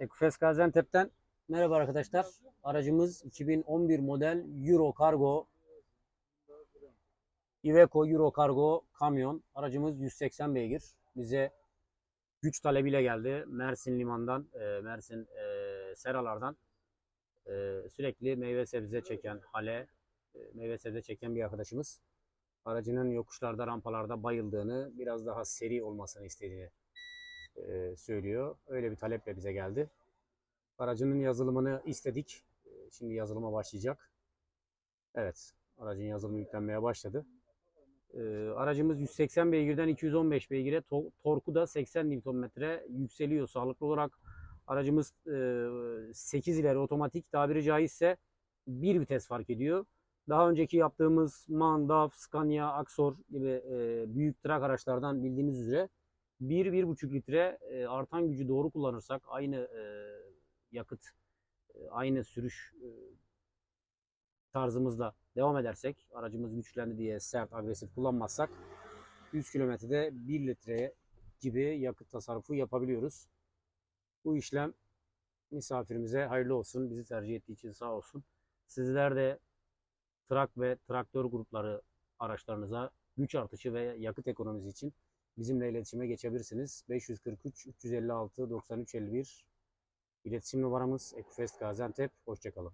Ekufes Gaziantep'ten merhaba arkadaşlar. Aracımız 2011 model Euro Cargo Iveco Euro Cargo kamyon. Aracımız 180 beygir. Bize güç talebiyle geldi. Mersin limandan, e, Mersin e, seralardan e, sürekli meyve sebze çeken hale, meyve sebze çeken bir arkadaşımız. Aracının yokuşlarda, rampalarda bayıldığını, biraz daha seri olmasını istediğini e, söylüyor. Öyle bir taleple bize geldi. Aracının yazılımını istedik. E, Şimdi yazılıma başlayacak. Evet, aracın yazılımı yüklenmeye başladı. E, aracımız 180 beygirden 215 beygire, to- torku da 80 Nm yükseliyor. Sağlıklı olarak aracımız e, 8 ileri otomatik tabiri caizse bir vites fark ediyor. Daha önceki yaptığımız MAN, DAF, Scania, Axor gibi e, büyük trak araçlardan bildiğiniz üzere 1-1,5 litre e, artan gücü doğru kullanırsak aynı e, yakıt, e, aynı sürüş e, tarzımızla devam edersek, aracımız güçlendi diye sert, agresif kullanmazsak 100 kilometrede 1 litre gibi yakıt tasarrufu yapabiliyoruz. Bu işlem misafirimize hayırlı olsun. Bizi tercih ettiği için sağ olsun. Sizler de trak ve traktör grupları araçlarınıza güç artışı ve yakıt ekonomisi için bizimle iletişime geçebilirsiniz. 543 356 93 51 İletişim numaramız Ekufest Gaziantep. Hoşçakalın.